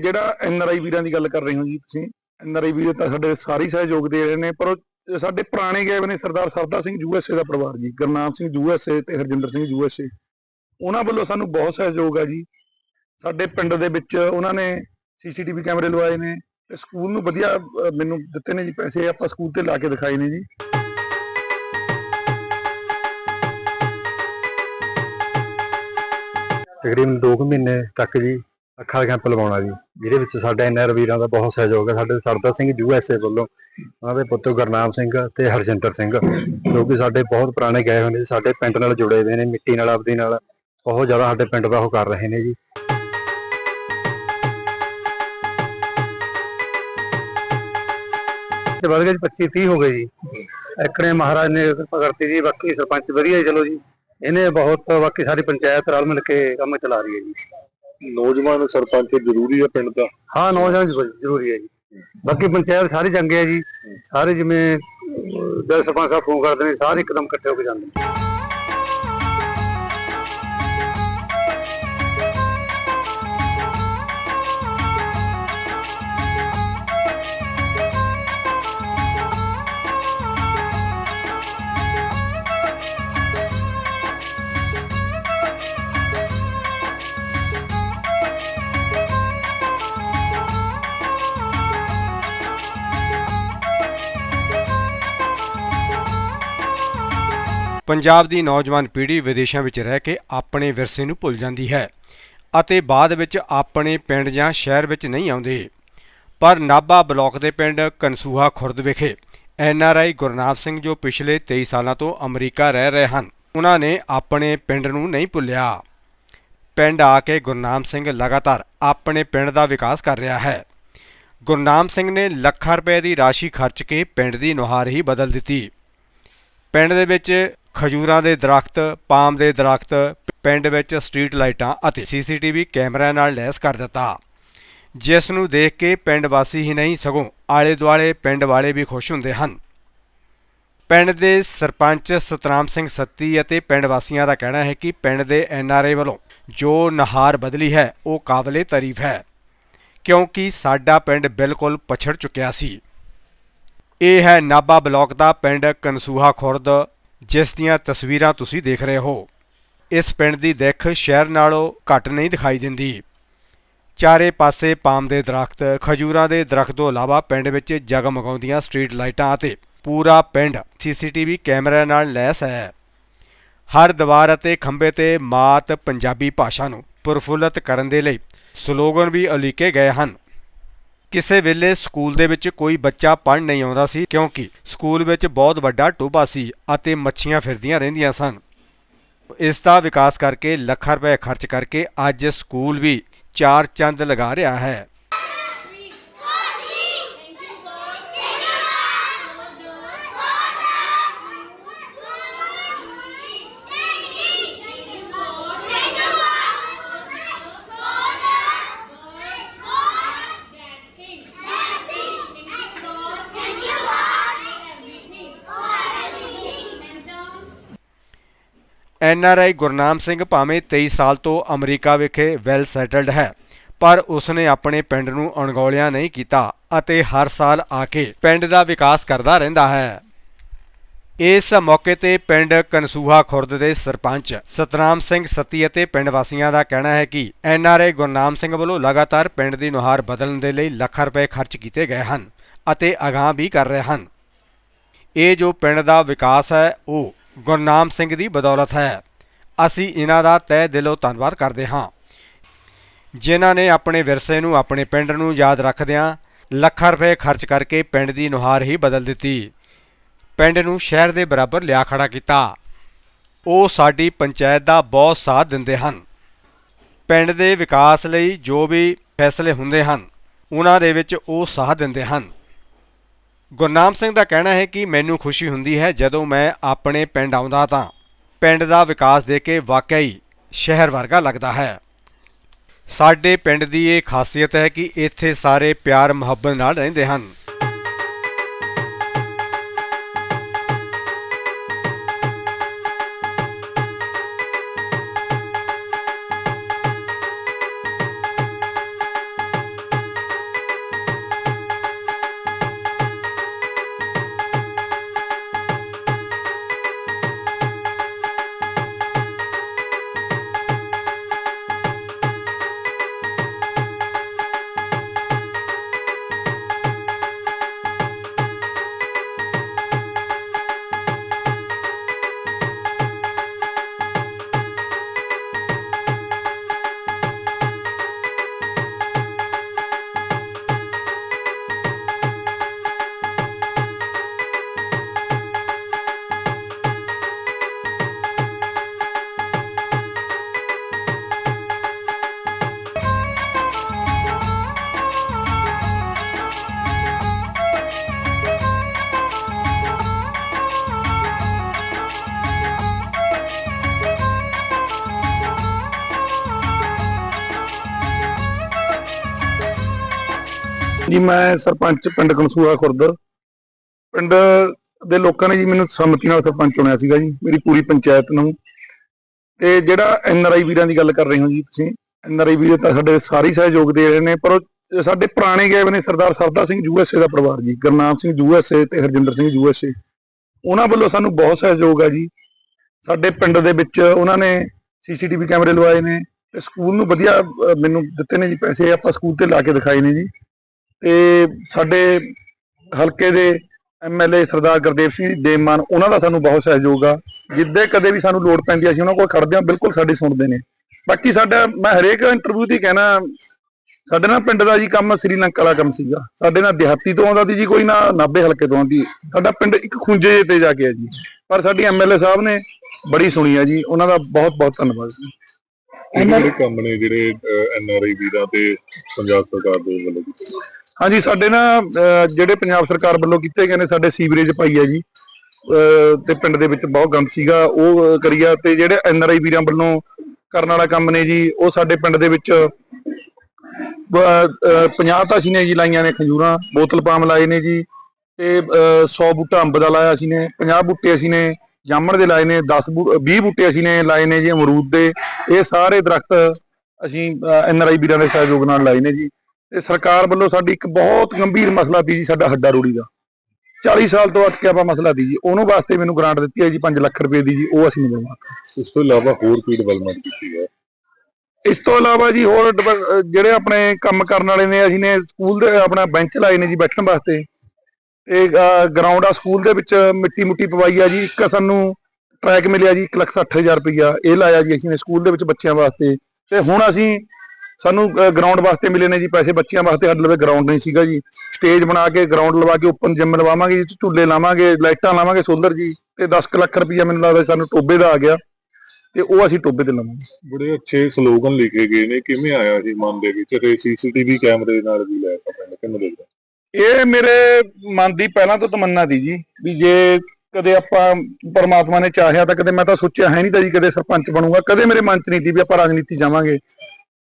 ਜਿਹੜਾ ਐਨ ਆਰ ਆਈ ਵੀਰਾਂ ਦੀ ਗੱਲ ਕਰ ਰਹੇ ਹੋ ਜੀ ਤੁਸੀਂ ਐਨ ਆਰ ਆਈ ਵੀਰ ਤਾਂ ਸਾਡੇ ਸਾਰੇ ਸਹਿਯੋਗ ਦੇ ਰਹੇ ਨੇ, ਪਰ ਉਹ ਸਾਡੇ ਪੁਰਾਣੇ ਗਏ ਨੇ ਸਰਦਾਰ ਸਰਦਾ ਸਿੰਘ ਯੂਐਸਏ ਦਾ ਪਰਿਵਾਰ ਜੀ, ਗੁਰਨਾਮ ਸਿੰਘ ਯੂਐਸਏ ਤੇ ਹਰਜਿੰਦਰ ਸਿੰਘ ਯੂਐਸਏ ਉਹਨਾਂ ਵੱਲੋਂ ਸਾਨੂੰ ਬਹੁਤ ਸਹਿਯੋਗ ਆ ਜੀ। ਸਾਡੇ ਪਿੰਡ ਦੇ ਵਿੱਚ ਉਹਨਾਂ ਨੇ ਸੀਸੀਟੀਵੀ ਕੈਮਰੇ ਲਵਾਏ ਨੇ ਤੇ ਸਕੂਲ ਨੂੰ ਵਧੀਆ ਮੈਨੂੰ ਦਿੱਤੇ ਨੇ ਜੀ ਪੈਸੇ, ਆਪਾਂ ਸਕੂਲ ਤੇ ਲਾ ਕੇ ਦਿਖਾਏ ਨੇ ਜੀ। ਤਕਰੀਬਨ 2 ਮਹੀਨੇ ਤੱਕ ਜੀ ਅੱਖਾਂ ਦਾ ਕੈਂਪ ਲਵਾਉਣਾ ਜੀ। ਜਿਹਦੇ ਵਿੱਚ ਸਾਡੇ ਐਨਆਰ ਵੀਰਾਂ ਦਾ ਬਹੁਤ ਸਹਿਯੋਗ ਹੈ। ਸਾਡੇ ਸਰਦਾ ਸਿੰਘ ਯੂਐਸਏ ਵੱਲੋਂ, ਉਹਨਾਂ ਦੇ ਪੁੱਤਰ ਗੁਰਨਾਮ ਸਿੰਘ ਤੇ ਹਰਜਿੰਦਰ ਸਿੰਘ, ਜੋ ਕਿ ਸਾਡੇ ਬਹੁਤ ਪੁਰਾਣੇ ਗਏ ਹੋਏ ਨੇ ਸਾਡੇ ਪਿੰਡ ਨਾਲ ਜੁੜੇ ਹੋਏ ਨੇ, ਮਿੱਟੀ ਨਾਲ, ਆਪਦੀ ਨਾਲ, ਬਹੁਤ ਜ਼ਿਆਦਾ ਸਾਡੇ ਪਿੰਡ ਦਾ ਉਹ ਕਰ ਰਹੇ ਨੇ ਜੀ। ਤੇ ਵੱਧ ਗਏ 25 30 ਹੋ ਗਏ ਜੀ। ਐਕੜੇ ਮਹਾਰਾਜ ਨੇ ਕਰਤੀ ਜੀ ਬਾਕੀ ਸਰਪੰਚ ਵਧੀਆ ਚਲੋ ਜੀ। ਇਹਨੇ ਬਹੁਤ ਬਾਕੀ ਸਾਡੀ ਪੰਚਾਇਤ ਰਲ ਮਿਲ ਕੇ ਕੰਮ ਚਲਾ ਰਹੀ ਹੈ ਜੀ। ਨੌਜਵਾਨ ਸਰਪੰਚ ਜ਼ਰੂਰੀ ਹੈ ਪਿੰਡ ਦਾ। ਹਾਂ ਨੌਜਵਾਨ ਜ਼ਰੂਰੀ ਹੈ ਜੀ। ਬਾਕੀ ਪੰਚਾਇਤ ਸਾਰੀ ਚੰਗੇ ਹੈ ਜੀ। ਸਾਰੇ ਜਿਵੇਂ ਜਦ ਸਰਪੰਚ ਸਾਹਿਬ ਫੋਨ ਕਰਦੇ ਨੇ ਸਾਰੇ ਇੱਕਦਮ ਇਕੱਠੇ ਹੋ ਕੇ ਜਾਂਦੇ ਨੇ। ਪੰਜਾਬ ਦੀ ਨੌਜਵਾਨ ਪੀੜ੍ਹੀ ਵਿਦੇਸ਼ਾਂ ਵਿੱਚ ਰਹਿ ਕੇ ਆਪਣੇ ਵਿਰਸੇ ਨੂੰ ਭੁੱਲ ਜਾਂਦੀ ਹੈ ਅਤੇ ਬਾਅਦ ਵਿੱਚ ਆਪਣੇ ਪਿੰਡ ਜਾਂ ਸ਼ਹਿਰ ਵਿੱਚ ਨਹੀਂ ਆਉਂਦੇ। ਪਰ ਨਾਭਾ ਬਲਾਕ ਦੇ ਪਿੰਡ ਕਨਸੂਹਾ ਖੁਰਦ ਵਿਖੇ N R I Gurnam Singh ਜੋ ਪਿਛਲੇ 23 ਸਾਲਾਂ ਤੋਂ ਅਮਰੀਕਾ ਰਹਿ ਰਹੇ ਹਨ, ਉਹਨਾਂ ਨੇ ਆਪਣੇ ਪਿੰਡ ਨੂੰ ਨਹੀਂ ਭੁੱਲਿਆ। ਪਿੰਡ ਆ ਕੇ ਗੁਰਨਾਮ ਸਿੰਘ ਲਗਾਤਾਰ ਆਪਣੇ ਪਿੰਡ ਦਾ ਵਿਕਾਸ ਕਰ ਰਿਹਾ ਹੈ। ਗੁਰਨਾਮ ਸਿੰਘ ਨੇ ਲੱਖਾਂ ਰੁਪਏ ਦੀ ਰਾਸ਼ੀ ਖਰਚ ਕੇ ਪਿੰਡ ਦੀ ਨੁਹਾਰ ਹੀ ਬਦਲ ਦਿੱਤੀ। ਪਿੰਡ ਦੇ ਵਿੱਚ ਖਜੂਰਾਂ ਦੇ ਦਰਖਤ, ਪਾਮ ਦੇ ਦਰਖਤ, ਪਿੰਡ ਵਿੱਚ ਸਟਰੀਟ ਲਾਈਟਾਂ ਅਤੇ ਸੀਸੀਟੀਵੀ ਕੈਮਰਿਆਂ ਨਾਲ ਲੈਸ ਕਰ ਦਿੱਤਾ। ਜਿਸ ਨੂੰ ਦੇਖ ਕੇ ਪਿੰਡ ਵਾਸੀ ਹੀ ਨਹੀਂ, ਸਗੋਂ ਆਲੇ ਦੁਆਲੇ ਪਿੰਡ ਵਾਲੇ ਵੀ ਖੁਸ਼ ਹੁੰਦੇ ਹਨ। ਪਿੰਡ ਦੇ ਸਰਪੰਚ ਸਤਨਾਮ ਸਿੰਘ ਸੱਤੀ ਅਤੇ ਪਿੰਡ ਵਾਸੀਆਂ ਦਾ ਕਹਿਣਾ ਹੈ ਕਿ ਪਿੰਡ ਦੇ ਐਨਆਰਏ ਵੱਲੋਂ ਜੋ ਨਹਾਰ ਬਦਲੀ ਹੈ, ਉਹ ਕਾਬਲੇ ਤਾਰੀਫ ਹੈ, ਕਿਉਂਕਿ ਸਾਡਾ ਪਿੰਡ ਬਿਲਕੁਲ ਪਛੜ ਚੁੱਕਿਆ ਸੀ। ਇਹ ਹੈ ਨਾਭਾ ਬਲਾਕ ਦਾ ਪਿੰਡ ਕਨਸੂਹਾ ਖੁਰਦ ਜਿਸ ਦੀਆਂ ਤਸਵੀਰਾਂ ਤੁਸੀਂ ਦੇਖ ਰਹੇ ਹੋ। ਇਸ ਪਿੰਡ ਦੀ ਦਿੱਖ ਸ਼ਹਿਰ ਨਾਲੋਂ ਘੱਟ ਨਹੀਂ ਦਿਖਾਈ ਦਿੰਦੀ। ਚਾਰੇ ਪਾਸੇ ਪਾਮ ਦੇ ਦਰਖਤ, ਖਜੂਰਾਂ ਦੇ ਦਰਖਤ ਤੋਂ ਇਲਾਵਾ ਪਿੰਡ ਵਿੱਚ ਜਗਮਗਾਉਂਦੀਆਂ ਸਟਰੀਟ ਲਾਈਟਾਂ ਅਤੇ ਪੂਰਾ ਪਿੰਡ ਸੀਸੀਟੀਵੀ ਕੈਮਰਿਆਂ ਨਾਲ ਲੈਸ ਹੈ। ਹਰ ਦੀਵਾਰ ਅਤੇ ਖੰਭੇ ਤੇ ਮਾਤ ਪੰਜਾਬੀ ਭਾਸ਼ਾ ਨੂੰ ਪ੍ਰਫੁੱਲਤ ਕਰਨ ਦੇ ਲਈ ਸਲੋਗਨ ਵੀ ਉਲੀਕੇ ਗਏ ਹਨ। ਕਿਸੇ ਵੇਲੇ ਸਕੂਲ ਦੇ ਵਿੱਚ ਕੋਈ ਬੱਚਾ ਪੜ੍ਹ ਨਹੀਂ ਆਉਂਦਾ ਸੀ ਕਿਉਂਕਿ ਸਕੂਲ ਵਿੱਚ ਬਹੁਤ ਵੱਡਾ ਟੋਭਾ ਸੀ ਅਤੇ ਮੱਛੀਆਂ ਫਿਰਦੀਆਂ ਰਹਿੰਦੀਆਂ ਸਨ। ਇਸ ਦਾ ਵਿਕਾਸ ਕਰਕੇ ਲੱਖਾਂ ਰੁਪਏ ਖਰਚ ਕਰਕੇ ਅੱਜ ਸਕੂਲ ਵੀ ਚਾਰ ਚੰਦ ਲਗਾ ਰਿਹਾ ਹੈ। N R I Gurnam Singh ਭਾਵੇਂ 23 ਸਾਲ ਤੋਂ ਅਮਰੀਕਾ ਵਿਖੇ ਵੈਲ ਸੈਟਲਡ ਹੈ, ਪਰ ਉਸਨੇ ਆਪਣੇ ਪਿੰਡ ਨੂੰ ਅਣਗੌਲਿਆ ਨਹੀਂ ਕੀਤਾ ਅਤੇ ਹਰ ਸਾਲ ਆ ਕੇ ਪਿੰਡ ਦਾ ਵਿਕਾਸ ਕਰਦਾ ਰਹਿੰਦਾ ਹੈ। ਇਸ ਮੌਕੇ ਤੇ ਪਿੰਡ ਕਨਸੂਹਾ ਖੁਰਦ ਦੇ ਸਰਪੰਚ ਸਤਨਾਮ ਸਿੰਘ ਸੱਤੀ ਅਤੇ ਪਿੰਡ ਵਾਸੀਆਂ ਦਾ ਕਹਿਣਾ ਹੈ ਕਿ N R I Gurnam Singh ਵੱਲੋਂ ਲਗਾਤਾਰ ਪਿੰਡ ਦੀ ਨੁਹਾਰ ਬਦਲਣ ਦੇ ਲਈ ਲੱਖਾਂ ਰੁਪਏ ਖਰਚ ਕੀਤੇ ਗਏ ਹਨ ਅਤੇ ਅਗਾਂਹ ਵੀ ਕਰ ਰਹੇ ਹਨ। ਇਹ ਜੋ ਪਿੰਡ ਦਾ ਵਿਕਾਸ ਹੈ, ਉਹ ਗੁਰਨਾਮ ਸਿੰਘ ਦੀ ਬਦੌਲਤ ਹੈ। ਅਸੀਂ ਇਹਨਾਂ ਦਾ ਤਹਿ ਦਿਲੋਂ ਧੰਨਵਾਦ ਕਰਦੇ ਹਾਂ। ਜਿਨ੍ਹਾਂ ਨੇ ਆਪਣੇ ਵਿਰਸੇ ਨੂੰ ਆਪਣੇ ਪਿੰਡ ਨੂੰ ਯਾਦ ਰੱਖਦਿਆਂ ਲੱਖਾਂ ਰੁਪਏ ਖਰਚ ਕਰਕੇ ਪਿੰਡ ਦੀ ਨੁਹਾਰ ਹੀ ਬਦਲ ਦਿੱਤੀ। ਪਿੰਡ ਨੂੰ ਸ਼ਹਿਰ ਦੇ ਬਰਾਬਰ ਲਿਆ ਖੜਾ ਕੀਤਾ। ਉਹ ਸਾਡੀ ਪੰਚਾਇਤ ਦਾ ਬਹੁਤ ਸਾਥ ਦਿੰਦੇ ਹਨ। ਪਿੰਡ ਦੇ ਵਿਕਾਸ ਲਈ ਜੋ ਵੀ ਫੈਸਲੇ ਹੁੰਦੇ ਹਨ, ਉਹਨਾਂ ਦੇ ਵਿੱਚ ਉਹ ਸਾਥ ਦਿੰਦੇ ਹਨ। ਗੁਰਨਾਮ ਸਿੰਘ ਦਾ ਕਹਿਣਾ ਹੈ ਕਿ ਮੈਨੂੰ ਖੁਸ਼ੀ ਹੁੰਦੀ ਹੈ ਜਦੋਂ ਮੈਂ ਆਪਣੇ ਪਿੰਡ ਆਉਂਦਾ ਤਾਂ। ਪਿੰਡ ਦਾ ਵਿਕਾਸ ਦੇ ਕੇ ਵਾਕਈ ਸ਼ਹਿਰ ਵਰਗਾ ਲੱਗਦਾ ਹੈ। ਸਾਡੇ ਪਿੰਡ ਦੀ ਇਹ ਖਾਸੀਅਤ ਹੈ ਕਿ ਇੱਥੇ ਸਾਰੇ ਪਿਆਰ ਮੁਹੱਬਤ ਨਾਲ ਰਹਿੰਦੇ ਹਨ। ਜੀ, ਮੈਂ ਸਰਪੰਚ ਪਿੰਡ ਕਨਸੂਆ ਖੁਰਦ ਪਿੰਡ ਦੇ ਲੋਕਾਂ ਨੇ ਜੀ ਮੈਨੂੰ ਸੰਮਤੀ ਨਾਲ ਸਰਪੰਚ ਚੁਣਿਆ ਸੀਗਾ ਜੀ, ਮੇਰੀ ਪੂਰੀ ਪੰਚਾਇਤ ਨੂੰ। ਤੇ ਜਿਹੜਾ ਐਨ ਆਰ ਆਈ ਵੀਰਾਂ ਦੀ ਗੱਲ ਕਰ ਰਹੇ ਹੋ ਜੀ ਤੁਸੀਂ, ਐਨ ਆਰ ਆਈ ਵੀਰ ਤਾਂ ਸਾਡੇ ਸਾਰੇ ਸਹਿਯੋਗ ਦੇ ਰਹੇ ਨੇ, ਪਰ ਉਹ ਸਾਡੇ ਪੁਰਾਣੇ ਗਏ ਹੋਏ ਨੇ ਸਰਦਾਰ ਸਰਦਾ ਸਿੰਘ ਯੂਐਸਏ ਦਾ ਪਰਿਵਾਰ ਜੀ, ਗੁਰਨਾਮ ਸਿੰਘ ਯੂਐਸਏ ਤੇ ਹਰਜਿੰਦਰ ਸਿੰਘ ਯੂਐਸਏ ਉਹਨਾਂ ਵੱਲੋਂ ਸਾਨੂੰ ਬਹੁਤ ਸਹਿਯੋਗ ਆ ਜੀ। ਸਾਡੇ ਪਿੰਡ ਦੇ ਵਿੱਚ ਉਹਨਾਂ ਨੇ ਸੀਸੀਟੀਵੀ ਕੈਮਰੇ ਲਵਾਏ ਨੇ, ਤੇ ਸਕੂਲ ਨੂੰ ਵਧੀਆ ਮੈਨੂੰ ਦਿੱਤੇ ਨੇ ਜੀ ਪੈਸੇ, ਆਪਾਂ ਸਕੂਲ ਤੇ ਲਾ ਕੇ ਦਿਖਾਏ ਨੇ ਜੀ। ਤੇ ਸਾਡੇ ਹਲਕੇ ਦੇ ਐਮਐਲਏ ਸਰਦਾਰ ਗੁਰਦੇਵ ਸਿੰਘ ਜੀ ਦੇਮਾਨ ਉਹਨਾਂ ਦਾ ਸਾਨੂੰ ਬਹੁਤ ਸਹਿਯੋਗ ਆ। ਜਿੱਦੇ ਕਦੇ ਵੀ ਸਾਨੂੰ ਲੋੜ ਪੈਂਦੀ ਅਸੀਂ ਉਹਨਾਂ ਕੋਲ ਖੜਦੇ ਆ, ਬਿਲਕੁਲ ਸਾਡੀ ਸੁਣਦੇ ਨੇ। ਬਾਕੀ ਸਾਡਾ, ਮੈਂ ਹਰੇਕ ਇੰਟਰਵਿਊ ਤੇ ਕਹਿਣਾ, ਸਾਡੇ ਨਾਲ ਪਿੰਡ ਦਾ ਜੀ ਕੰਮ ਸ੍ਰੀਲੰਕਾ ਵਾਲਾ ਕੰਮ ਸੀਗਾ। ਸਾਡੇ ਨਾਲ ਦਿਹਾਤੀ ਤੋਂ ਆਉਂਦਾ ਸੀ ਜੀ, ਕੋਈ ਨਾ ਨਾਭੇ ਹਲਕੇ ਤੋਂ ਆਉਂਦੀ ਸਾਡਾ ਪਿੰਡ ਇੱਕ ਖੁੰਝੇ ਤੇ ਜਾ ਕੇ ਆ ਜੀ। ਪਰ ਸਾਡੀ ਐਮਐਲਏ ਸਾਹਿਬ ਨੇ ਬੜੀ ਸੁਣੀ ਆ ਜੀ। ਉਹਨਾਂ ਦਾ ਬਹੁਤ ਬਹੁਤ ਧੰਨਵਾਦ ਜੀ। ਇਹ ਜਿਹੜੇ ਕੰਮ ਨੇ ਜਿਹੜੇ ਐਨ ਵੀਰਾਂ ਤੇ ਪੰਜਾਬ ਸਰਕਾਰ ਦੇ ਵੱਲੋਂ ਹਾਂਜੀ ਸਾਡੇ ਨਾ ਅਹ, ਜਿਹੜੇ ਪੰਜਾਬ ਸਰਕਾਰ ਵੱਲੋਂ ਕੀਤੇ ਗਏ ਨੇ ਸਾਡੇ ਸੀਵਰੇਜ ਪਾਈ ਹੈ ਜੀ ਅਹ, ਤੇ ਪਿੰਡ ਦੇ ਵਿੱਚ ਬਹੁਤ ਗੰਦ ਸੀਗਾ ਉਹ ਕਰੀਆ ਤੇ ਜਿਹੜੇ ਐਨ ਆਰ ਆਈ ਵੀਰਾਂ ਵੱਲੋਂ ਕਰਨ ਵਾਲਾ ਕੰਮ ਨੇ ਜੀ ਉਹ ਸਾਡੇ ਪਿੰਡ ਦੇ ਵਿੱਚ 50 ਤਾਂ ਅਸੀਂ ਨੇ ਜੀ ਲਾਈਆਂ ਨੇ ਖੰਜੂਰਾਂ ਬੋਤਲ ਪਾਮ ਲਾਏ ਨੇ ਜੀ ਤੇ 100 ਬੂਟਾ ਅੰਬ ਦਾ ਲਾਇਆ ਅਸੀਂ ਨੇ 50 ਬੂਟੇ ਅਸੀਂ ਨੇ ਜਾਮਣ ਦੇ ਲਾਏ ਨੇ 10 20 ਬੂਟੇ ਅਸੀਂ ਨੇ ਲਾਏ ਨੇ ਜੀ ਅਮਰੂਦ ਦੇ ਇਹ ਸਾਰੇ ਦਰਖਤ ਅਸੀਂ ਐਨ ਆਰ ਆਈ ਵੀਰਾਂ ਦੇ ਸਹਿਯੋਗ ਨਾਲ ਲਾਏ ਨੇ ਜੀ। ਤੇ ਸਰਕਾਰ ਵੱਲੋਂ ਸਾਡੀ ਇੱਕ ਬਹੁਤ ਗੰਭੀਰ ਮਸਲਾ ਸੀ ਜੀ ਸਾਡਾ ਹੱਡਾ ਰੋੜੀ ਦਾ। 40 ਸਾਲ ਤੋਂ ਅਟਕਿਆ ਵਾ ਮਸਲਾ ਸੀ ਜੀ ਉਹਨੂੰ ਵਾਸਤੇ ਮੈਨੂੰ ਗ੍ਰਾਂਟ ਦਿੱਤੀ ਹੈ ਜੀ 5 ਲੱਖ ਰੁਪਏ ਦੀ ਜੀ ਉਹ ਅਸੀਂ ਨਹੀਂ ਬਣਵਾ ਇਸ ਤੋਂ ਇਲਾਵਾ ਹੋਰ ਕੀ ਡਿਵੈਲਪਮੈਂਟ ਕੀਤੀ ਹੈ? ਇਸ ਤੋਂ ਇਲਾਵਾ ਜੀ ਹੋਰ ਜਿਹੜੇ ਆਪਣੇ ਕੰਮ ਕਰਨ ਵਾਲੇ ਨੇ ਅਸੀਂ ਨੇ ਸਕੂਲ ਦੇ ਆਪਣਾ ਬੈਂਚ ਲਾਏ ਨੇ ਜੀ ਬੈਠਣ ਵਾਸਤੇ। ਤੇ ਗਰਾਊਂਡ ਆ ਸਕੂਲ ਦੇ ਵਿੱਚ ਮਿੱਟੀ ਮੁੱਟੀ ਪਵਾਈ ਆ ਜੀ ਇੱਕ ਸਾਨੂੰ ਟਰੈਕ ਮਿਲਿਆ ਜੀ 160000 ਰੁਪਈਆ ਇਹ ਲਾਇਆ ਜੀ ਅਸੀਂ ਨੇ ਸਕੂਲ ਦੇ ਵਿੱਚ ਬੱਚਿਆਂ ਵਾਸਤੇ। ਤੇ ਹੁਣ ਅਸੀਂ ਸਾਨੂੰ ਗਰਾਊਂਡ ਵਾਸਤੇ ਮਿਲੇ ਨੇ ਜੀ ਪੈਸੇ ਬੱਚਿਆਂ ਵਾਸਤੇ ਸਾਡੇ ਲਵੇ ਗਰਾਊਂਡ ਨਹੀਂ ਸੀਗਾ ਜੀ। ਸਟੇਜ ਬਣਾ ਕੇ ਗਰਾਊਂਡ ਲਵਾ ਕੇ ਓਪਨ ਜਿਮ ਲਵਾਵਾਂਗੇ ਜੀ ਝੂਲੇ ਲਾਵਾਂਗੇ ਲਾਈਟਾਂ ਲਾਵਾਂਗੇ ਸੋਲਰ ਜੀ ਤੇ 10 ਕੁ ਲੱਖ ਰੁਪਈਆ ਮੈਨੂੰ ਲੱਗਦਾ ਸਾਨੂੰ ਟੋਬੇ ਦਾ ਆ ਗਿਆ ਤੇ ਉਹ ਅਸੀਂ ਟੋਬੇ ਤੇ ਲਵਾਂਗੇ। ਬੜੇ ਅੱਛੇ ਸਲੋਗਨ ਲਿਖੇ ਗਏ ਨੇ ਕਿਵੇਂ ਆਇਆ ਸੀ ਮਨ ਦੇ ਵਿੱਚ? ਤੇ ਸੀਸੀਟੀਵੀ ਕੈਮਰੇ ਨਾਲ ਵੀ ਲੈ ਸਕਦੇ ਕਿਵੇਂ ਦੇਖਦੇ? ਇਹ ਮੇਰੇ ਮਨ ਦੀ ਪਹਿਲਾਂ ਤੋਂ ਤਮੰਨਾ ਸੀ ਜੀ ਵੀ ਜੇ ਕਦੇ ਆਪਾਂ ਪਰਮਾਤਮਾ ਨੇ ਚਾਹਿਆ ਤਾਂ ਕਦੇ ਮੈਂ ਤਾਂ ਸੋਚਿਆ ਹੈ ਨਹੀਂ ਤਾਂ ਜੀ ਕਦੇ ਸਰਪੰਚ ਬਣੂੰਗਾ ਕਦੇ ਮੇਰੇ ਮਨ 'ਚ ਨਹੀਂ ਸੀ ਵੀ ਆਪਾਂ ਰਾਜਨੀਤੀ ਜਾਵਾਂਗੇ।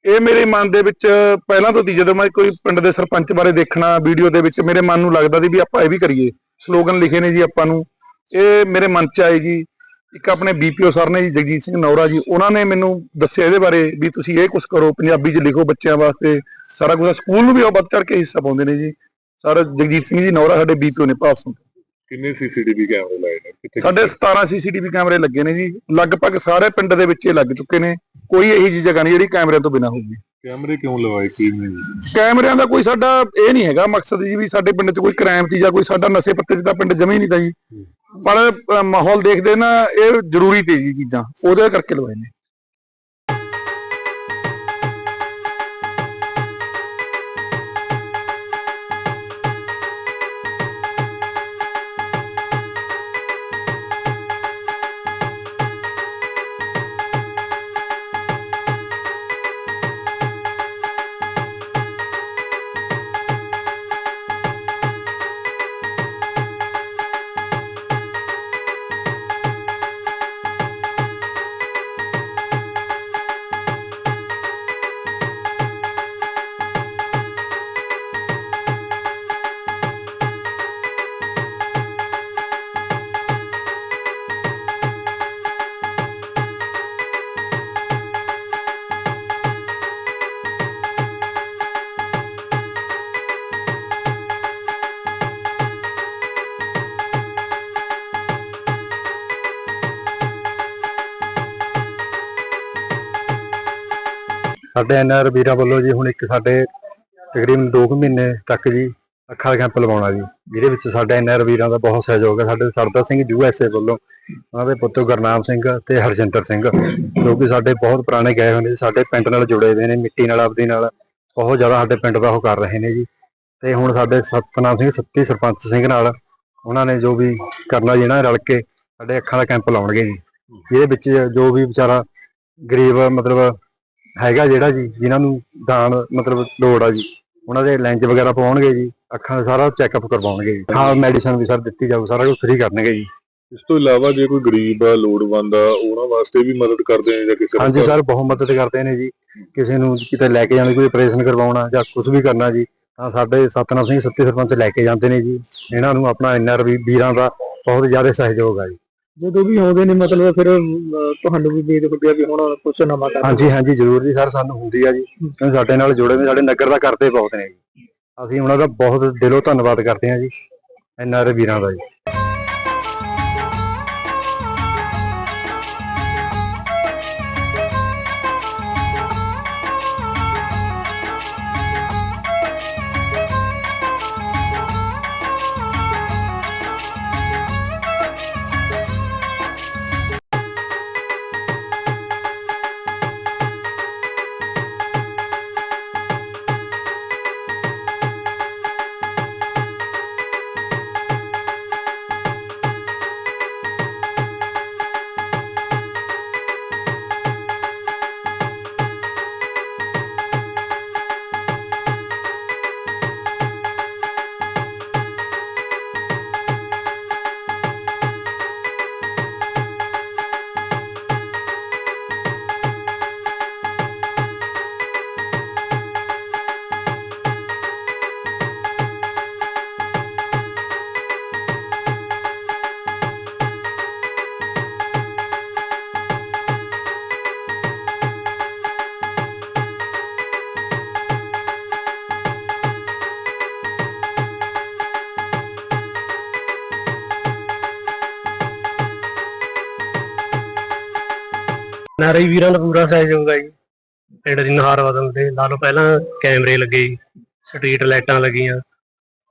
ਇਹ ਮੇਰੇ ਮਨ ਦੇ ਵਿੱਚ ਪਹਿਲਾਂ ਤੋਂ ਸੀ ਜਦੋਂ ਮੈਂ ਕੋਈ ਪਿੰਡ ਦੇ ਸਰਪੰਚ ਬਾਰੇ ਦੇਖਣਾ ਵੀਡੀਓ ਦੇ ਵਿੱਚ ਮੇਰੇ ਮਨ ਨੂੰ ਲੱਗਦਾ ਸੀ ਵੀ ਆਪਾਂ ਇਹ ਵੀ ਕਰੀਏ। ਸਲੋਗਨ ਲਿਖੇ ਨੇ ਜੀ ਆਪਾਂ ਨੂੰ। ਇਹ ਮੇਰੇ ਮਨ 'ਚ ਆਏ ਜੀ। ਇੱਕ ਆਪਣੇ ਬੀਪੀਓ ਸਰ ਨੇ ਜੀ ਜਗਜੀਤ ਸਿੰਘ ਨੌਰਾ ਜੀ ਉਹਨਾਂ ਨੇ ਮੈਨੂੰ ਦੱਸਿਆ ਇਹਦੇ ਬਾਰੇ ਵੀ ਤੁਸੀਂ ਇਹ ਕੁਝ ਕਰੋ ਪੰਜਾਬੀ 'ਚ ਲਿਖੋ ਬੱਚਿਆਂ ਵਾਸਤੇ। ਸਾਰਾ ਕੁਝ ਸਕੂਲ ਨੂੰ ਵੀ ਉਹ ਵੱਧ ਚੜ ਕੇ ਹਿੱਸਾ ਪਾਉਂਦੇ ਨੇ ਜੀ। ਸਰ ਜਗਜੀਤ ਸਿੰਘ ਜੀ ਨੌਰਾ ਸਾਡੇ ਬੀਪੀਓ ਨੇ ਪਾਸ ਕਿੰਨੇ ਸੀਸੀਟੀਵੀ ਕੈਮਰੇ ਲਾਏ ਨੇ? ਸਾਡੇ 17 ਸੀਸੀਟੀਵੀ ਕੈਮਰੇ ਲੱਗੇ ਨੇ ਜੀ। ਲਗਭਗ ਸਾਰੇ ਪਿੰਡ ਦੇ ਵਿੱਚ ਇਹ ਲੱਗ ਚੁੱਕੇ ਨੇ। ਕੋਈ ਇਹੀ ਜਿਹੀ ਜਗ੍ਹਾ ਨਹੀਂ ਜਿਹੜੀ ਕੈਮਰਿਆਂ ਤੋਂ ਬਿਨਾਂ ਹੋਊਗੀ। ਕੈਮਰੇ ਕਿਉਂ ਲਵਾਏ ਕੀ ਨਹੀਂ? ਕੈਮਰਿਆਂ ਦਾ ਕੋਈ ਸਾਡਾ ਇਹ ਨਹੀਂ ਹੈਗਾ ਮਕਸਦ ਜੀ ਵੀ ਸਾਡੇ ਪਿੰਡ 'ਚ ਕੋਈ ਕ੍ਰਾਈਮ ਸੀ ਜਾਂ ਕੋਈ ਸਾਡਾ ਨਸ਼ੇ ਪੱਤੇ 'ਚ ਤਾਂ ਪਿੰਡ ਜਮੇ ਨਹੀਂ ਤਾਂ ਜੀ। ਪਰ ਮਾਹੌਲ ਦੇਖਦੇ ਨਾ ਇਹ ਜ਼ਰੂਰੀ ਤੇ ਜੀ ਚੀਜ਼ਾਂ ਉਹਦੇ ਕਰਕੇ ਲਵਾਏ ਨੇ। ਸਾਡੇ ਐਨਆਰ ਵੀਰਾਂ ਵੱਲੋਂ ਜੀ ਹੁਣ ਇੱਕ ਸਾਡੇ ਤਕਰੀਬਨ 2 ਮਹੀਨੇ ਤੱਕ ਜੀ ਅੱਖਾਂ ਦਾ ਕੈਂਪ ਲਵਾਉਣਾ ਜੀ, ਜਿਹਦੇ ਵਿੱਚ ਸਾਡੇ ਐਨਆਰ ਵੀਰਾਂ ਦਾ ਬਹੁਤ ਸਹਿਯੋਗ ਹੈ। ਸਾਡੇ ਸਰਦਾ ਸਿੰਘ ਯੂਐਸਏ ਵੱਲੋਂ, ਉਹਨਾਂ ਦੇ ਪੁੱਤਰ ਗੁਰਨਾਮ ਸਿੰਘ ਤੇ ਹਰਜਿੰਦਰ ਸਿੰਘ, ਜੋ ਕਿ ਸਾਡੇ ਬਹੁਤ ਪੁਰਾਣੇ ਗਏ ਹੋਏ ਨੇ ਸਾਡੇ ਪਿੰਡ ਨਾਲ ਜੁੜੇ ਹੋਏ ਨੇ, ਮਿੱਟੀ ਨਾਲ, ਆਪਦੀ ਨਾਲ, ਬਹੁਤ ਜ਼ਿਆਦਾ ਸਾਡੇ ਪਿੰਡ ਦਾ ਉਹ ਕਰ ਰਹੇ ਨੇ ਜੀ। ਤੇ ਹੁਣ ਸਾਡੇ ਸਤਨਾਮ ਸਿੰਘ, ਸੱਤੀ ਸਰਪੰਚ ਸਿੰਘ ਨਾਲ ਉਹਨਾਂ ਨੇ ਜੋ ਵੀ ਕਰਨਾ ਜੀ, ਇਹਨਾਂ ਰਲ ਕੇ ਸਾਡੇ ਅੱਖਾਂ ਦਾ ਕੈਂਪ ਲਾਉਣਗੇ ਜੀ। ਇਹਦੇ ਵਿੱਚ ਜੋ ਵੀ ਵਿਚਾਰਾ ਗਰੀਬ, ਮਤਲਬ ਹੈਗਾ ਜਿਹੜਾ ਜੀ ਜਿਨ੍ਹਾਂ ਨੂੰ ਦਾਨ ਮਤਲਬ ਲੋੜ ਆ ਜੀ। ਉਹਨਾਂ ਦੇ ਲੈਂਜ ਵਗੈਰਾ ਪਾਉਣਗੇ ਜੀ ਅੱਖਾਂ ਦਾ ਸਾਰਾ ਚੈੱਕਅਪ ਕਰਵਾਉਣਗੇ ਜੀ। ਹਾਂ ਮੈਡੀਸਨ ਵੀ ਸਰ ਦਿੱਤੀ ਜਾਊ ਸਾਰਾ ਕੁਝ ਫ੍ਰੀ ਕਰਨਗੇ ਜੀ। ਇਸ ਤੋਂ ਇਲਾਵਾ ਜੇ ਕੋਈ ਗਰੀਬ ਆ ਲੋੜਵੰਦ ਆ ਉਹਨਾਂ ਵਾਸਤੇ ਵੀ ਮਦਦ ਕਰਦੇ ਨੇ ਜਾਂ ਕਿਸੇ ਹਾਂਜੀ ਸਰ ਬਹੁਤ ਮਦਦ ਕਰਦੇ ਨੇ ਜੀ। ਕਿਸੇ ਨੂੰ ਕਿਤੇ ਲੈ ਕੇ ਜਾਣਾ ਕੋਈ ਆਪਰੇਸ਼ਨ ਕਰਵਾਉਣਾ ਜਾਂ ਕੁਝ ਵੀ ਕਰਨਾ ਜੀ ਤਾਂ ਸਾਡੇ ਸਤਨਾਮ ਸਿੰਘ ਸੱਤੀ ਸਰਪੰਚ ਲੈ ਕੇ ਜਾਂਦੇ ਨੇ ਜੀ। ਇਹਨਾਂ ਨੂੰ ਆਪਣਾ ਐਨਆਰ ਵੀਰਾਂ ਦਾ ਬਹੁਤ ਜ਼ਿਆਦਾ ਸਹਿਯੋਗ ਆ ਜੀ। ਜਦੋਂ ਵੀ ਆਉਂਦੇ ਨੇ ਮਤਲਬ ਫਿਰ ਤੁਹਾਨੂੰ ਵੀ ਉਮੀਦ ਹੁੰਦੀ ਆ ਵੀ ਹੁਣ ਕੁਛ ਨਵਾਂ ਕਰ ਹਾਂਜੀ ਹਾਂਜੀ ਜ਼ਰੂਰ ਜੀ ਸਰ ਸਾਨੂੰ ਹੁੰਦੀ ਆ ਜੀ। ਕਿਉਂਕਿ ਸਾਡੇ ਨਾਲ ਜੁੜੇ ਨੇ ਸਾਡੇ ਨਗਰ ਦਾ ਕਰਦੇ ਬਹੁਤ ਨੇ ਜੀ। ਅਸੀਂ ਉਹਨਾਂ ਦਾ ਬਹੁਤ ਦਿਲੋਂ ਧੰਨਵਾਦ ਕਰਦੇ ਹਾਂ ਜੀ। ਐਨਆਰ ਵੀਰਾਂ ਦਾ ਜੀ। ਨਾਰੀ ਵੀਰਾਂ ਦਾ ਪੂਰਾ ਸਹਿਯੋਗ ਹੈ ਜੀ। ਪਿੰਡ ਦੀ ਨਹਾਰ ਬਦਲ ਤੇ ਲਾ ਲਓ ਪਹਿਲਾਂ ਕੈਮਰੇ ਲੱਗੇ ਜੀ ਸਟਰੀਟ ਲਾਈਟਾਂ ਲੱਗੀਆਂ।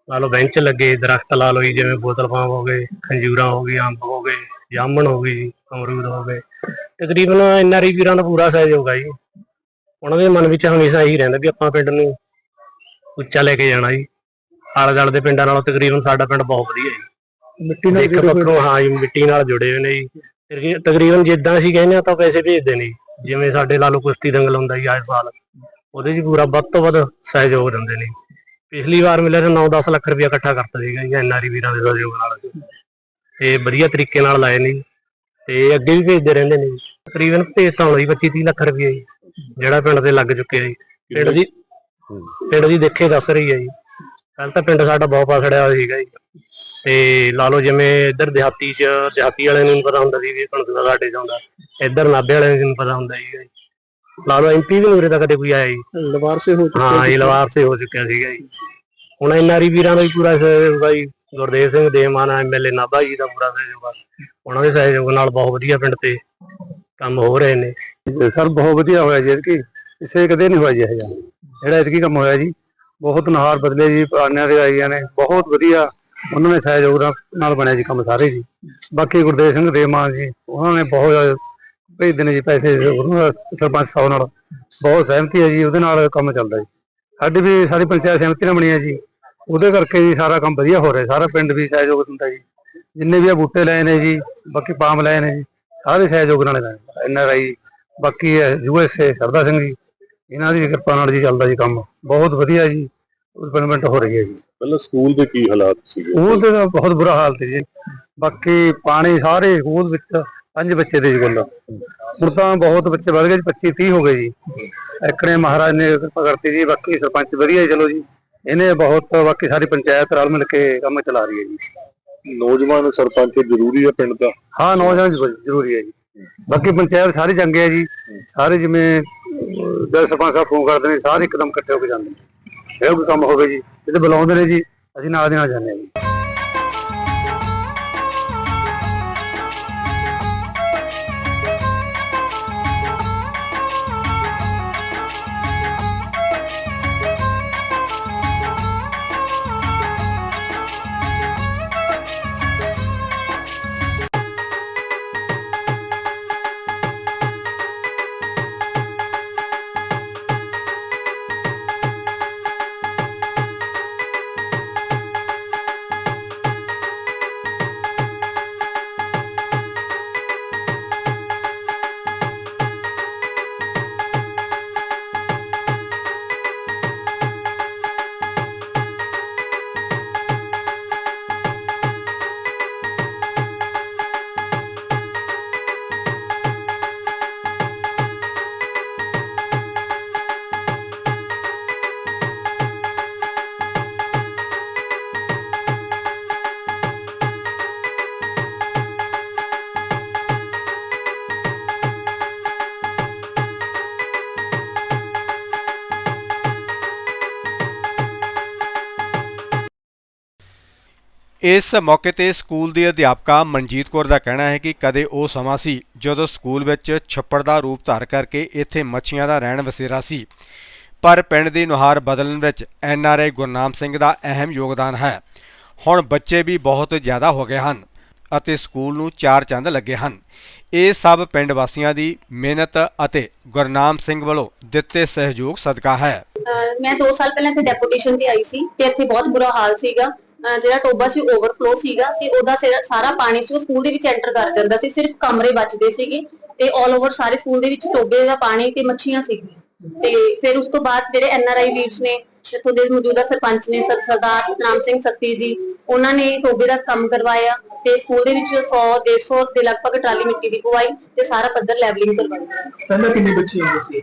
ਲਾ ਲਓ ਬੈਂਚ ਲੱਗੇ ਦਰਖਤ ਲਾ ਲਓ ਜੀ ਜਿਵੇਂ ਬੋਤਲ ਪਾਮ ਹੋ ਗਏ ਖੰਜੂਰਾਂ ਹੋ ਗਈ ਅੰਬ ਹੋ ਗਏ ਜਾਮਣ ਹੋ ਗਈ ਅਮਰੂਦ ਹੋ ਗਏ। ਤਕਰੀਬਨ ਐਨਆਰਈ ਵੀਰਾਂ ਦਾ ਪੂਰਾ ਸਹਿਯੋਗ ਹੈ ਜੀ। ਉਹਨਾਂ ਦੇ ਮਨ ਵਿੱਚ ਹਮੇਸ਼ਾ ਇਹੀ ਰਹਿੰਦਾ ਵੀ ਆਪਾਂ ਪਿੰਡ ਨੂੰ ਉੱਚਾ ਲੈ ਕੇ ਜਾਣਾ ਜੀ। ਆਲੇ ਦੁਆਲੇ ਦੇ ਪਿੰਡਾਂ ਨਾਲੋਂ ਤਕਰੀਬਨ ਸਾਡਾ ਪਿੰਡ ਬਹੁਤ ਵਧੀਆ ਜੀ। ਮਿੱਟੀ ਨਾਲ ਪੱਖੋਂ ਹਾਂ ਜੀ ਮਿੱਟੀ ਨਾਲ ਜੁੜੇ ਹੋਏ ਨੇ ਜੀ। ਤਕਰੀਬਨ ਜਿੱਦਾਂ ਅਸੀਂ ਕਹਿੰਦੇ ਆ ਤਾਂ ਪੈਸੇ ਭੇਜਦੇ ਨੇ ਜੀ। ਜਿਵੇਂ ਸਾਡੇ ਲਾ ਲਓ ਕੁਸ਼ਤੀ ਦੰਗਲ ਹੁੰਦਾ ਜੀ ਆਏ ਸਾਲ ਉਹਦੇ 'ਚ ਪੂਰਾ ਵੱਧ ਤੋਂ ਵੱਧ ਸਹਿਯੋਗ ਦਿੰਦੇ ਨੇ ਪਿਛਲੀ ਵਾਰ ਮਿਲਿਆ ਤਾਂ 9-10 ਲੱਖ ਰੁਪਇਆ ਇਕੱਠਾ ਕਰਤਾ ਸੀਗਾ ਜੀ ਐਨਆਰਈ ਵੀਰਾਂ ਦੇ ਸਹਿਯੋਗ ਨਾਲ ਤੇ ਵਧੀਆ ਤਰੀਕੇ ਨਾਲ ਲਾਏ ਨੇ ਜੀ। ਤੇ ਅੱਗੇ ਵੀ ਭੇਜਦੇ ਰਹਿੰਦੇ ਨੇ ਜੀ। ਤਕਰੀਬਨ ਭੇਜ ਤਾਂ ਹੋਣਾ ਜੀ 25-30 ਲੱਖ ਰੁਪਇਆ ਜੀ ਜਿਹੜਾ ਪਿੰਡ ਤੇ ਲੱਗ ਚੁੱਕਿਆ ਜੀ ਪਿੰਡ ਦੀ ਪਿੰਡ ਦੀ ਦੇਖੇ ਦੱਸ ਰਹੀ ਹੈ ਜੀ ਪਹਿਲਾਂ ਤਾਂ ਪਿੰਡ ਸਾਡਾ ਬਹੁਤ ਪਾਸੜਿਆ ਹੋਇਆ ਸੀਗਾ ਜੀ। ਤੇ ਲਾ ਲਓ ਜਿਵੇਂ ਇੱਧਰ ਦਿਹਾਤੀ ਚ ਦਿਹਾਤੀ ਵਾਲਿਆਂ ਨੂੰ ਨੀ ਪਤਾ ਹੁੰਦਾ ਸੀ ਵੀ ਕਣਕ ਦਾ ਸਾਡੇ ਚ ਆਉਂਦਾ। ਇੱਧਰ ਨਾਭੇ ਵਾਲਿਆਂ ਨੂੰ ਨੀ ਪਤਾ ਹੁੰਦਾ ਸੀਗਾ ਜੀ। ਲਾ ਲਓ ਐਮਪੀ ਵੀ ਉਰੇ ਤਾਂ ਕਦੇ ਕੋਈ ਆਇਆ ਜੀ। ਲਵਾਰਸੇ ਹੋ ਹਾਂ ਇਹ ਲਵਾਰਸੇ ਹੋ ਚੁੱਕਿਆ ਸੀਗਾ ਜੀ। ਹੁਣ ਐਨਆਰਈ ਵੀਰਾਂ ਦਾ ਵੀ ਪੂਰਾ ਸਹਿਯੋਗ ਆ ਜੀ। ਗੁਰਦੇਵ ਸਿੰਘ ਦੇਮਾਨ ਐਮਐਲਏ ਨਾਭਾ ਜੀ ਦਾ ਪੂਰਾ ਸਹਿਯੋਗ ਆ। ਉਹਨਾਂ ਦੇ ਸਹਿਯੋਗ ਨਾਲ ਬਹੁਤ ਵਧੀਆ ਪਿੰਡ ਤੇ ਕੰਮ ਹੋ ਰਹੇ ਨੇ। ਸਰ ਬਹੁਤ ਵਧੀਆ ਹੋਇਆ ਜੀ। ਕਿ ਇਸੇ ਕਦੇ ਨਹੀਂ ਹੋਇਆ ਜੀ ਇਹ ਜਿਹਾ। ਜਿਹੜਾ ਇਤਕੀ ਕੰਮ ਹੋਇਆ ਜੀ। ਬਹੁਤ ਨਹਾਰ ਬਦਲੇ ਜੀ, ਪੁਰਾਣਿਆਂ ਦੇ ਆਈਆਂ ਨੇ, ਬਹੁਤ ਵਧੀਆ ਉਹਨਾਂ ਨੇ ਸਹਿਯੋਗ ਨਾਲ- ਨਾਲ ਬਣਿਆ ਜੀ ਕੰਮ ਸਾਰੇ ਜੀ। ਬਾਕੀ ਗੁਰਦੇਵ ਸਿੰਘ ਦੇਮਾਨ ਜੀ, ਉਹਨਾਂ ਨੇ ਬਹੁਤ ਭੇਜਦੇ ਨੇ ਜੀ ਪੈਸੇ ਸਰਪੰਚ ਸਾਹਿਬ ਨਾਲ। ਬਹੁਤ ਸਹਿਮਤੀ ਹੈ ਜੀ, ਉਹਦੇ ਨਾਲ ਕੰਮ ਚੱਲਦਾ ਜੀ। ਸਾਡੀ ਵੀ ਸਾਡੀ ਪੰਚਾਇਤ ਸਹਿਮਤੀ ਨਾਲ ਬਣੀ ਹੈ ਜੀ। ਉਹਦੇ ਕਰਕੇ ਜੀ ਸਾਰਾ ਕੰਮ ਵਧੀਆ ਹੋ ਰਿਹਾ, ਸਾਰਾ ਪਿੰਡ ਵੀ ਸਹਿਯੋਗ ਦਿੰਦਾ ਜੀ। ਜਿੰਨੇ ਵੀ ਆ ਬੂਟੇ ਲਏ ਨੇ ਜੀ, ਬਾਕੀ ਪਾਮ ਲਏ ਨੇ ਜੀ, ਸਾਰੇ ਸਹਿਯੋਗ ਨਾਲ ਲਏ ਐਨ ਆਰ ਆਈ, ਬਾਕੀ ਯੂਐਸਏ ਸਰਦਾ ਸਿੰਘ ਜੀ। ਇਹਨਾਂ ਦੀ ਕਿਰਪਾ ਨਾਲ ਜੀ ਚੱਲਦਾ ਜੀ ਕੰਮ। ਬਹੁਤ ਵਧੀਆ ਜੀ ਡਿਵੈਲਪਮੈਂਟ ਹੋ ਰਹੀ ਹੈ ਜੀ। ਪਹਿਲਾਂ ਸਕੂਲ ਦੇ ਕੀ ਹਾਲਾਤ ਸੀਗੇ? ਸਕੂਲ ਦੇ ਤਾਂ ਬਹੁਤ ਬੁਰਾ ਹਾਲ ਤੇ ਜੀ। ਬਾਕੀ ਪਾਣੀ ਸਾਰੇ ਸਕੂਲ ਵਿੱਚ ਪੰਜ ਬੱਚੇ ਦੇ ਕੋਲ ਹੁਣ ਤਾਂ ਬਹੁਤ ਬੱਚੇ ਵੱਧ ਗਏ ਜੀ 25 30 ਹੋ ਗਏ ਜੀ। ਐਕੜੇ ਮਹਾਰਾਜ ਨੇ ਕਿਰਪਾ ਕਰਤੀ ਜੀ ਬਾਕੀ ਸਰਪੰਚ ਵਧੀਆ ਚਲੋ ਜੀ। ਇਹਨੇ ਬਹੁਤ ਬਾਕੀ ਸਾਰੀ ਪੰਚਾਇਤ ਰਲ ਮਿਲ ਕੇ ਕੰਮ ਚਲਾ ਰਹੀ ਹੈ ਜੀ। ਨੌਜਵਾਨ ਸਰਪੰਚ ਜ਼ਰੂਰੀ ਹੈ ਪਿੰਡ ਦਾ? ਹਾਂ ਨੌਜਵਾਨ ਜ਼ਰੂਰੀ ਹੈ ਜੀ। ਬਾਕੀ ਪੰਚਾਇਤ ਸਾਰੇ ਚੰਗੇ ਆ ਜੀ। ਸਾਰੇ ਜਿਵੇਂ ਜਦ ਸਰਪੰਚ ਸਾਹਿਬ ਫੋਨ ਕਰਦੇ ਨੇ, ਸਾਰੇ ਇੱਕਦਮ ਇਕੱਠੇ ਹੋ ਕੇ ਜਾਂਦੇ ਨੇ। ਇਹ ਕੋਈ ਕੰਮ ਹੋਵੇ ਜੀ ਜਦੋਂ ਬੁਲਾਉਂਦੇ ਨੇ ਜੀ, ਅਸੀਂ ਨਾਲ ਦੇ ਨਾਲ ਜਾਂਦੇ ਹਾਂ ਜੀ। ਇਸ ਮੌਕੇ ਤੇ ਸਕੂਲ ਦੀ ਅਧਿਆਪਕਾ ਮਨਜੀਤ ਕੌਰ ਦਾ ਕਹਿਣਾ ਹੈ ਕਿ ਕਦੇ ਉਹ ਸਮਾਂ ਸੀ ਜਦੋਂ ਸਕੂਲ ਵਿੱਚ ਛੱਪੜ ਦਾ ਰੂਪ ਧਾਰ ਕਰਕੇ ਇੱਥੇ ਮੱਛੀਆਂ ਦਾ ਰਹਿਣ ਵਸੇਰਾ ਸੀ। ਪਰ ਪਿੰਡ ਦੀ ਨੁਹਾਰ ਬਦਲਣ ਵਿੱਚ N R I Gurnam Singh ਦਾ ਅਹਿਮ ਯੋਗਦਾਨ ਹੈ। ਹੁਣ ਬੱਚੇ ਵੀ ਬਹੁਤ ਜ਼ਿਆਦਾ ਹੋ ਗਏ ਹਨ ਅਤੇ ਸਕੂਲ ਨੂੰ ਚਾਰ ਚੰਦ ਲੱਗੇ ਹਨ। ਇਹ ਸਭ ਪਿੰਡ ਵਾਸੀਆਂ ਦੀ ਮਿਹਨਤ ਅਤੇ ਗੁਰਨਾਮ ਸਿੰਘ ਵੱਲੋਂ ਦਿੱਤੇ ਸਹਿਯੋਗ ਸਦਕਾ ਹੈ। ਮੈਂ 2 ਸਾਲ ਪਹਿਲਾਂ ਇੱਥੇ ਡੈਪੂਟੇਸ਼ਨ ਤੇ ਆਈ ਸੀ ਤੇ ਇੱਥੇ ਬਹੁਤ ਬੁਰਾ ਹਾਲ ਸੀਗਾ। ਜਿਹੜਾ ਟੋਬਾ ਸੀ ਓਵਰਫਲੋ ਸੀਗਾ ਤੇ ਉਹਦਾ ਸਾਰਾ ਪਾਣੀ ਸੀ, ਉਹ ਸਕੂਲ ਦੇ ਵਿੱਚ ਐਂਟਰ ਕਰ ਜਾਂਦਾ ਸੀ, ਸਿਰਫ ਕਮਰੇ ਬਚਦੇ ਸੀਗੇ ਤੇ 올 ਓਵਰ ਸਾਰੇ ਸਕੂਲ ਦੇ ਵਿੱਚ ਟੋਬੇ ਦਾ ਪਾਣੀ ਤੇ ਮੱਛੀਆਂ ਸੀਗੀਆਂ। ਤੇ ਫਿਰ ਉਸ ਤੋਂ ਬਾਅਦ ਜਿਹੜੇ ਐਨ ਆਰ ਆਈ ਵੀਰਸ ਨੇ, ਇੱਥੋਂ ਦੇ ਮੌਜੂਦਾ ਸਰਪੰਚ ਨੇ, ਸਰਦਾਰ ਸਤਨਾਮ ਸਿੰਘ ਸੱਤੀ ਜੀ, ਉਹਨਾਂ ਨੇ ਟੋਬੇ ਦਾ ਕੰਮ ਕਰਵਾਇਆ ਤੇ ਸਕੂਲ ਦੇ ਵਿੱਚ 100 150 ਦੇ ਲਗਭਗ ਟਰਾਲੀ ਮਿੱਟੀ ਦੀ ਪਵਾਈ ਤੇ ਸਾਰਾ ਪੱਧਰ ਲੈਵਲਿੰਗ ਕਰਵਾਇਆ। ਪਹਿਲਾਂ ਕਿੰਨੇ ਬੱਚੇ ਹੁੰਦੇ ਸੀ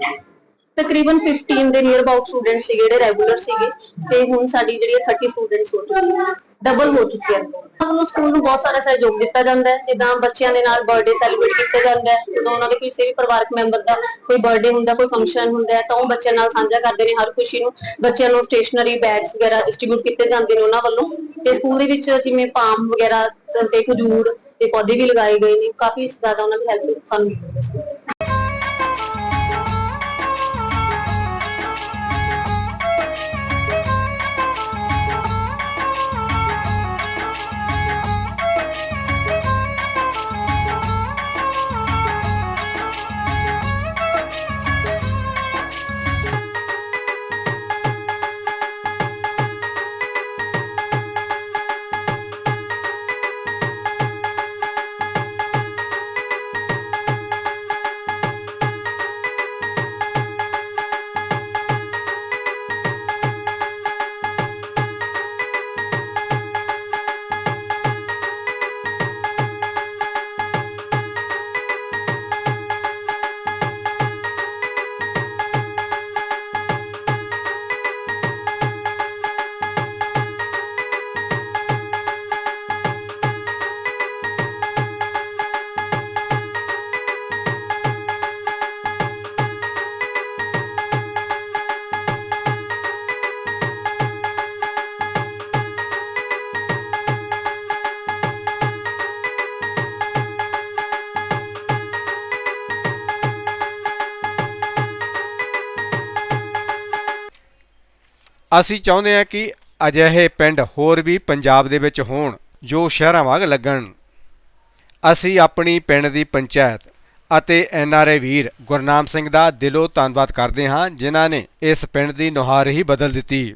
ਤਕਰੀਬਨ 15 ਦੇ ਨੀਅਰ ਅਬਾਊਟ ਸਟੂਡੈਂਟ ਸੀਗੇ, ਜਿਹੜੇ ਰੈਗੂਲਰ ਸੀਗੇ ਤੇ ਹੁਣ ਸਾਡੀ ਜਿਹੜੀ 30 ਸਟੂਡੈਂਟਸ ਹੋ ਚੁੱਕੀ ਹੈ ਡਬਲ ਹੋ ਚੁੱਕੀ ਹੈ ਸਾਨੂੰ ਸਕੂਲ ਨੂੰ ਬਹੁਤ ਸਾਰਾ ਸਹਿਯੋਗ ਦਿੱਤਾ ਜਾਂਦਾ ਹੈ। ਜਿੱਦਾਂ ਬੱਚਿਆਂ ਦੇ ਨਾਲ ਬਰਥਡੇ ਸੈਲੀਬ੍ਰੇਟ ਕੀਤਾ ਜਾਂਦਾ ਹੈ। ਜਦੋਂ ਉਹਨਾਂ ਦੇ ਕਿਸੇ ਵੀ ਪਰਿਵਾਰਕ ਮੈਂਬਰ ਦਾ ਕੋਈ ਬਰਥਡੇ ਹੁੰਦਾ, ਕੋਈ ਫੰਕਸ਼ਨ ਹੁੰਦਾ ਹੈ, ਤਾਂ ਉਹ ਬੱਚਿਆਂ ਨਾਲ ਸਾਂਝਾ ਕਰਦੇ ਨੇ। ਹਰ ਖੁਸ਼ੀ ਨੂੰ ਬੱਚਿਆਂ ਨੂੰ ਸਟੇਸ਼ਨਰੀ ਬੈਗਸ ਵਗੈਰਾ ਡਿਸਟ੍ਰੀਬਿਊਟ ਕੀਤੇ ਜਾਂਦੇ ਨੇ ਉਹਨਾਂ ਵੱਲੋਂ। ਤੇ ਸਕੂਲ ਦੇ ਵਿੱਚ ਜਿਵੇਂ ਪਾਮ ਵਗੈਰਾ ਤੇ ਖਜੂਰ ਤੇ ਪੌਦੇ ਵੀ ਲਗਾਏ ਗਏ ਨੇ। ਕਾਫੀ ਜ਼ਿਆਦਾ ਉਹਨਾਂ ਦੀ ਹੈਲਪ ਸਾਨੂੰ ਅਸੀਂ ਚਾਹੁੰਦੇ ਹਾਂ ਕਿ ਅਜਿਹੇ ਪਿੰਡ ਹੋਰ ਵੀ ਪੰਜਾਬ ਦੇ ਵਿੱਚ ਹੋਣ, ਜੋ ਸ਼ਹਿਰਾਂ ਵਾਂਗ ਲੱਗਣ। ਅਸੀਂ ਆਪਣੀ ਪਿੰਡ ਦੀ ਪੰਚਾਇਤ ਅਤੇ ਐਨਆਰਏ ਵੀਰ ਗੁਰਨਾਮ ਸਿੰਘ ਦਾ ਦਿਲੋਂ ਧੰਨਵਾਦ ਕਰਦੇ ਹਾਂ, ਜਿਨ੍ਹਾਂ ਨੇ ਇਸ ਪਿੰਡ ਦੀ ਨੁਹਾਰ ਹੀ ਬਦਲ ਦਿੱਤੀ।